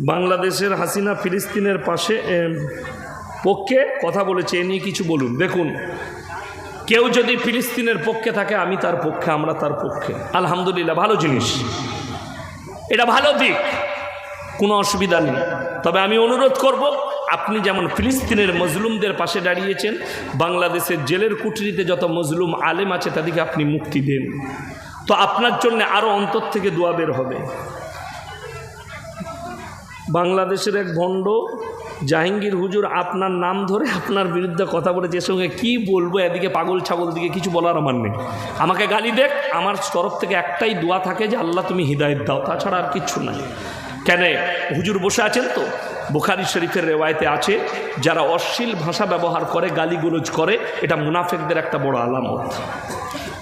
বাংলাদেশের হাসিনা ফিলিস্তিনের পাশে পক্ষে কথা বলেছে, এ নিয়ে কিছু বলুন। দেখুন, কেউ যদি ফিলিস্তিনের পক্ষে থাকে, আমি তার পক্ষে, আমরা তার পক্ষে। আলহামদুলিল্লাহ, ভালো জিনিস। এটা ভালো দিক, কোনো অসুবিধা নেই। তবে আমি অনুরোধ করব, আপনি যেমন ফিলিস্তিনের মজলুমদের পাশে দাঁড়িয়েছেন, বাংলাদেশের জেলের কুঠরিতে যত মজলুম আলেম আছে, তাদেরকে আপনি মুক্তি দেন। তো আপনার জন্য আরও অন্তর থেকে দোয়া বের হবে। বাংলাদেশের এক ভণ্ড জাহাঙ্গীর হুজুর আপনার নাম ধরে আপনার বিরুদ্ধে কথা বলেছে, এর সঙ্গে কী বলব? এদিকে পাগল ছাগল দিকে কিছু বলার আমার নেই। আমাকে গালি দেখ, আমার তরফ থেকে একটাই দোয়া থাকে যে, আল্লাহ তুমি হৃদায়ত দাও, তাছাড়া আর কিচ্ছু নাই। কেন? হুজুর বসে আছেন তো? বুখারি শরীফের রেওয়ায়তে আছে, যারা অশ্লীল ভাষা ব্যবহার করে, গালিগুলোজ করে, এটা মুনাফেকদের একটা বড় আলামত।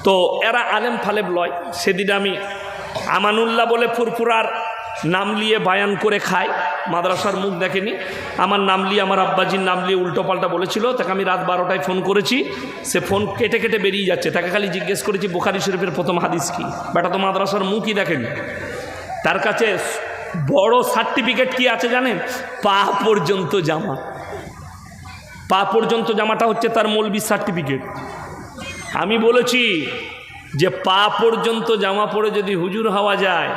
তো এরা আলেম ফালেব লয়। সেদিন আমি আমানুল্লাহ বলে ফুরফুরার নাম নিয়ে বায়ান করে খায়। মাদ্রাসার মুখ দেখেনি। আমার নাম নিয়ে আমার আব্বাজির নাম নিয়ে উল্টোপাল্টা বলেছিল। তাকে আমি রাত বারোটায় ফোন করেছি। সে ফোন কেটে কেটে বেরিয়ে যাচ্ছে। তাকে খালি জিজ্ঞেস করেছি, বোখারি শরীফের প্রথম হাদিস কি? বেটা, তো মাদ্রাসার মুখই দেখেনি। তার কাছে বড় সার্টিফিকেট কি আছে জানেন? পা পর্যন্ত জামা। পা পর্যন্ত জামাটা হচ্ছে তার মৌলবি সার্টিফিকেট আমি বলেছি যে পা পর্যন্ত জামা পরে যদি হুজুর হওয়া যায়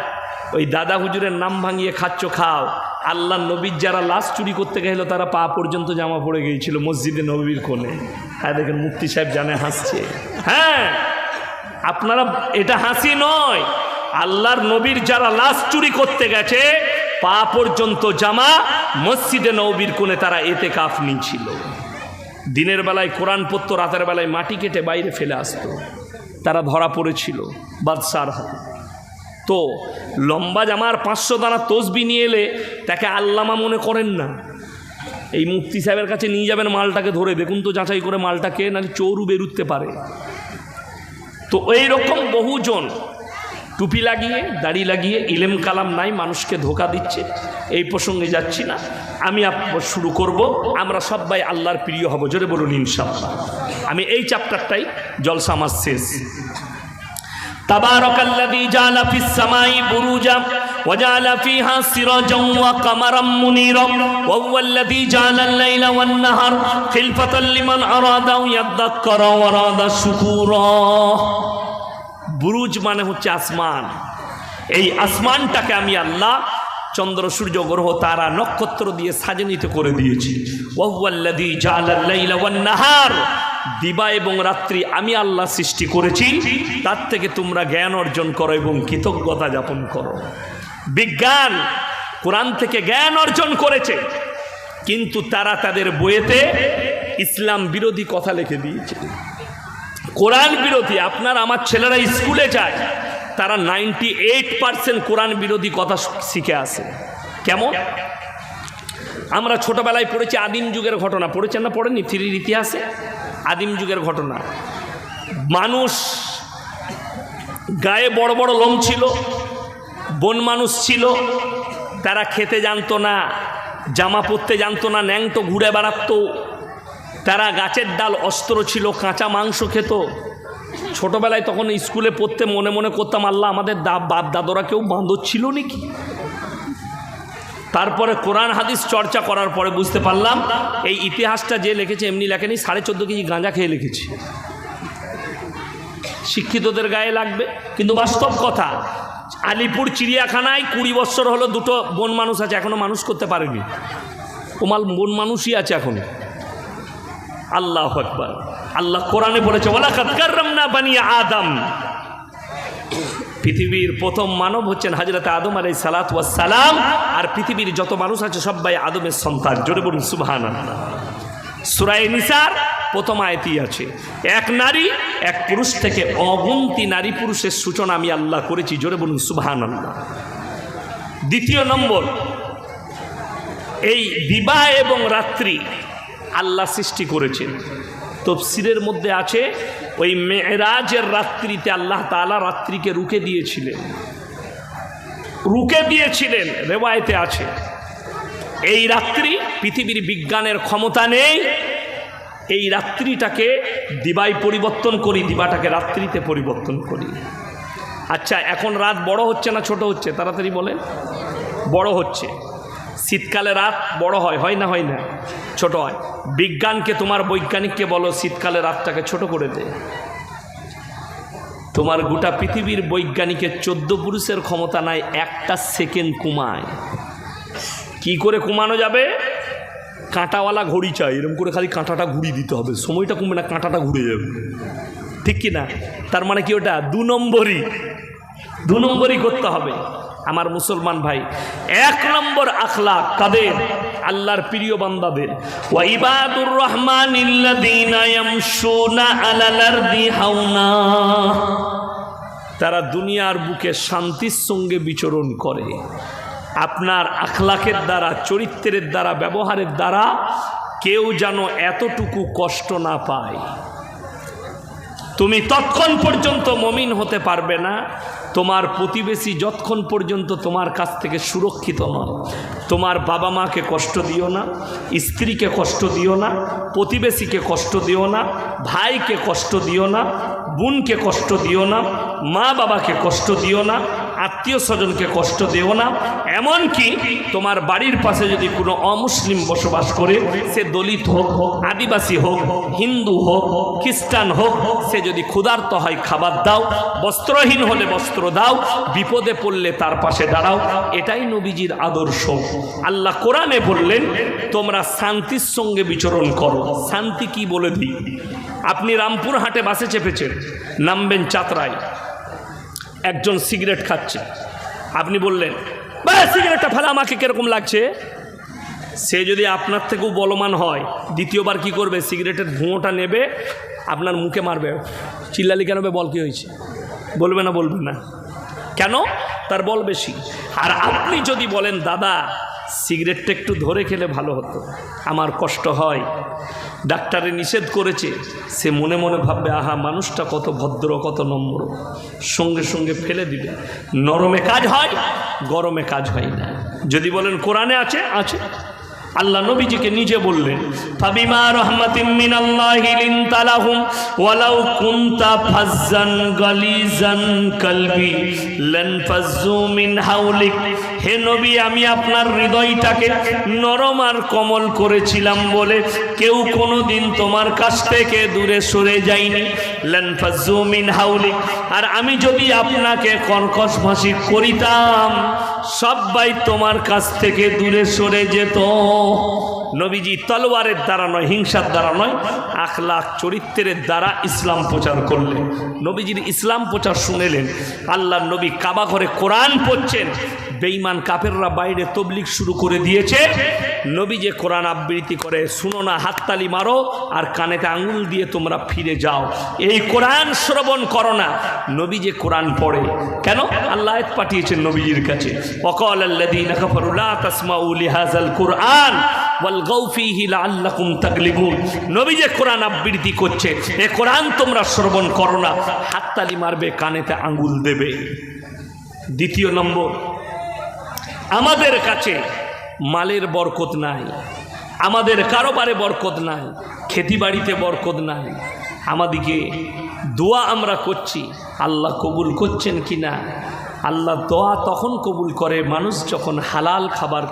ওই দাদা হুজুরের নাম ভাঙিয়ে খাচ্ছ, খাও। আল্লাহ নবীর যারা লাশ চুরি করতে গেল, তারা পা পর্যন্ত জামা পরে গিয়েছিল মসজিদে নবীর কোণে। হ্যাঁ দেখেন মুফতি সাহেব জানে হাসছে। হ্যাঁ আপনারা এটা হাসি নয়। আল্লাহর নবীর যারা লাশ চুরি করতে গেছে, পা পর্যন্ত জামা মসজিদে নবীর কোণে তারা এতে কাফ নিয়েছিল। দিনের বেলায় কোরআন পড়তো, রাতের বেলায় মাটি কেটে বাইরে ফেলে আসতো। তারা ধরা পড়েছিল, বাদশার হাতে। তো লম্বা জামার পাঁচশো দানা তসবি নিয়ে এলে তাকে আল্লামা মনে করেন না। এই মুফতি সাহেবের কাছে নিয়ে যাবেন মালটাকে ধরে। দেখুন তো যাচাই করে মালটাকে, নাহলে চোরু বেরুতে পারে। তো এই রকম বহুজন টুপি লাগিয়ে, দাড়ি লাগিয়ে, ইলেম কালাম নাই, মানুষকে ধোকা দিচ্ছে। এই প্রসঙ্গে যাচ্ছি না। আমি শুরু করব। আমরা সবাই আল্লাহর প্রিয় হব। জোরে বলুন ইনশাআল্লাহ। আমি এই চ্যাপ্টারটাই জলসা আমার শেষ। تبارك الذي جعل في السماء بروجا وجعل فيها سراجا وقمرا منيرا وهو الذي جعل الليل والنهار خلفة لمن أراد يذكر وراد شكورا বুরুজ মানে হচ্ছে আসমান এই আসমানটাকে আমি আল্লাহ চন্দ্র সূর্য গ্রহ তারা নক্ষত্র দিয়ে সাজনিত করে দিয়েছি ওয়াল্লাদি জালাল্লাইলা ওয়ান্নাহার দিবা এবং রাত্রি আমি আল্লাহ সৃষ্টি করেছি, তার থেকে তোমরা জ্ঞান অর্জন করো এবং কৃতজ্ঞতা যাপন করো। বিজ্ঞান কোরআন থেকে জ্ঞান অর্জন করেছে, কিন্তু তারা তাদের বইয়েতে ইসলাম বিরোধী কথা লিখে দিয়েছে। কোরআন বিরোধী, আপনার আমার ছেলেরা স্কুলে যায়, তারা নাইনটি এইট পার্সেন্ট কোরআন বিরোধী কথা শিখে আসে। কেমন? আমরা ছোটবেলায় পড়েছি আদিম যুগের ঘটনা, পড়েছেন না? পড়েনি থ্রির ইতিহাসে? আদিম যুগের ঘটনা। মানুষ গায়ে বড় বড় লোম ছিল, বন মানুষ ছিল, তারা খেতে জানতো না, জামা পরতে জানতো না, ন্যাংটো ঘুরে বেড়াতো। তারা গাছের ডাল অস্ত্র ছিল, কাঁচা মাংস খেত। ছোটবেলায় তখন স্কুলে পড়তে মনে মনে করতাম, আল্লাহ আমাদের দা বাপ দাদরা কেউ বাঁদর ছিল নাকি? তারপরে কোরআন হাদিস চর্চা করার পরে বুঝতে পারলাম, এই ইতিহাসটা যে লিখেছে এমনি লেখেনি, সাড়ে চোদ্দ কেজি গাঁজা খেয়ে লিখেছে। শিক্ষিতদের গায়ে লাগবে, কিন্তু বাস্তব কথা, আলিপুর চিড়িয়াখানায় কুড়ি বছর হলো দুটো বন মানুষ আছে, এখনও মানুষ করতে পারেনি। ওমাল বন মানুষই আছে এখন। আল্লাহ আকবর। আল্লাহ কোরআনে বলেছে ওলা কাতকাররাম না বানিয়ে আদম। পৃথিবীর প্রথম মানব হচ্ছেন হাজরত আদম আলাই সালাত সালাম, আর পৃথিবীর যত মানুষ আছে সবাই আদমের সন্তান, জোরে বলুন সুবাহান সুরাই নিসার প্রথম আয়তি আছে, এক নারী, এক পুরুষ থেকে অগুন্তি নারী পুরুষের সূচনা আমি আল্লাহ করেছি, জোরে বলুন সুবাহান দ্বিতীয় নম্বর, এই বিবাহ এবং রাত্রি আল্লাহ সৃষ্টি করেছেন। তফসিরের মধ্যে আছে, ওই মেয়েরাজের রাত্রিতে আল্লাহ তালা রাত্রিকে রুকে দিয়েছিলেন। রুকে দিয়েছিলেন, রেওয়ায়তে আছে। এই রাত্রি পৃথিবীর বিজ্ঞানের ক্ষমতা নেই, এই রাত্রিটাকে দিবায় পরিবর্তন করি, দিবাটাকে রাত্রিতে পরিবর্তন করি। আচ্ছা এখন রাত বড় হচ্ছে না ছোট হচ্ছে? তাড়াতাড়ি বলেন। বড় হচ্ছে। শীতকালে রাত বড় হয় হয় না হয় না? ছোট হয়। বিজ্ঞানকে, তোমার বৈজ্ঞানিককে বলো, শীতকালে রাতটাকে ছোট করে দে। তোমার গোটা পৃথিবীর বৈজ্ঞানিকের চোদ্দ পুরুষের ক্ষমতা নাই, একটা সেকেন্ড কুমায়। কি করে কমানো যাবে? কাঁটাওয়ালা ঘড়ি চাই। এরকম করে খালি কাঁটাটা ঘুরিয়ে দিতে হবে। সময়টা কমবে না, কাঁটাটা ঘুরে যাবে। ঠিক কি না তার মানে কি ওটা? দু নম্বরই। দু নম্বরই করতে হবে। আমার মুসলমান ভাই, এক নম্বর আখলা কাদের? আল্লাহর প্রিয় বান্দাদের। ওয়া ইবাদুর রহমান তারা দুনিয়ার বুকে শান্তির সঙ্গে বিচরণ করে। আপনার আখলাকের দ্বারা, চরিত্রের দ্বারা, ব্যবহারের দ্বারা কেউ যেন এতটুকু কষ্ট না পায়। তুমি তৎক্ষণ পর্যন্ত মমিন হতে পারবে না। তোমার প্রতিবেশী যতক্ষণ পর্যন্ত তোমার কাছ থেকে সুরক্ষিত নয়, তোমার বাবা মাকে কষ্ট দিও না, স্ত্রীকে কষ্ট দিও না, প্রতিবেশীকে কষ্ট দিও না, ভাইকে কষ্ট দিও না, বোনকে কষ্ট দিও না মা বাবাকে কষ্ট দিও না আত্মীয় স্বজনকে কষ্ট দেও না। এমনকি তোমার বাড়ির পাশে যদি কোনো অমুসলিম বসবাস করে, সে দলিত হোক, আদিবাসী হোক, হিন্দু হোক, খ্রিস্টান হোক, সে যদি ক্ষুধার্ত হয়, খাবার দাও, বস্ত্রহীন হলে বস্ত্র দাও, বিপদে পড়লে তার পাশে দাঁড়াও। এটাই নবীজির আদর্শ। আল্লাহ কোরআনে বললেন, তোমরা শান্তির সঙ্গে বিচরণ করো। শান্তি কি বলে দিই? আপনি রামপুর হাটে বাসে চেপেছেন, নামবেন চাতরায়। একজন সিগারেট খাচ্ছে। আপনি বললেন সিগারেটটা ফেলে আমাকে কীরকম লাগছে? সে যদি আপনার থেকেও বলমান হয়, দ্বিতীয়বার কি করবে? সিগারেটের ধুঁয়োটা নেবে, আপনার মুখে মারবে। চিল্লালি কেন বল কী হয়েছে? বলবে না বলবে না। কেন? তার বল বেশি। আর আপনি যদি বলেন, দাদা সিগারেটটা একটু ধরে খেলে ভালো হতো। আমার কষ্ট হয়। ডাক্তারে নিষেধ করেছে। সে মনে মনে ভাববে, আহা, মানুষটা কত ভদ্র, কত নম্র। সঙ্গে সঙ্গে ফেলে দিবে। নরমে কাজ হয়, গরমে কাজ হয় না। যদি বলেন, কোরআনে আছে? আছে। আল্লাহ নবীজিকে নিজে বললেন, ফাবিমা রহমাতিম মিনাল্লাহি লিনতা লাহুম ওয়ালাউ কুনতা ফাজ্জান গালিজান কলবি লান ফাজ্জু মিন হাওলিক। হে নবী, আমি আপনার হৃদয়টাকে নরম আর কমল করেছিলাম বলে কেউ কোনোদিন তোমার কাছ থেকে দূরে সরে যায়নি। লান ফাজ্জু মিন হাওলিক। আর আমি যদি আপনাকে কর্কশ ভাষী করিতাম সবাই তোমার কাছ থেকে দূরে সরে যেত। নবীজি তলোয়ারের দ্বারা নয়, হিংসার দ্বারা নয়, আখলাখ চরিত্রের দ্বারা ইসলাম প্রচার করলেন। নবীজির ইসলাম প্রচার শুনেলেন। আল্লাহ নবী কাবা ঘরে কোরআন পড়ছেন। বেঈমান কাফেররা বাইরে তবলিক শুরু করে দিয়েছে। নবী যে কোরআন আবৃত্তি করে, শুনো না, হাততালি মারো আর কানেতে আঙুল দিয়ে তোমরা ফিরে যাও। এই কোরআন শ্রবণ করো না। নবী যে কোরআন পড়ে, কেন? আল্লাহ পাঠিয়েছেন নবীজির কাছে। অকল লিহাজাল কোরআন নবী যে কোরআন আবৃত্তি করছে, এ কোরআন তোমরা শ্রবণ করো না। হাততালি মারবে, কানেতে আঙুল দেবে। দ্বিতীয় নম্বর আমাদের কাছে মালের বরকত নাই, আমাদের কারোবারে বরকত নাই, খেতিবাড়িতে বরকত নাই। আমাদিকে দোয়া আমরা করছি, আল্লাহ কবুল করছেন কি না আল্লাহ দোয়া তখন কবুল করে, মানুষ যখন হালাল খাবার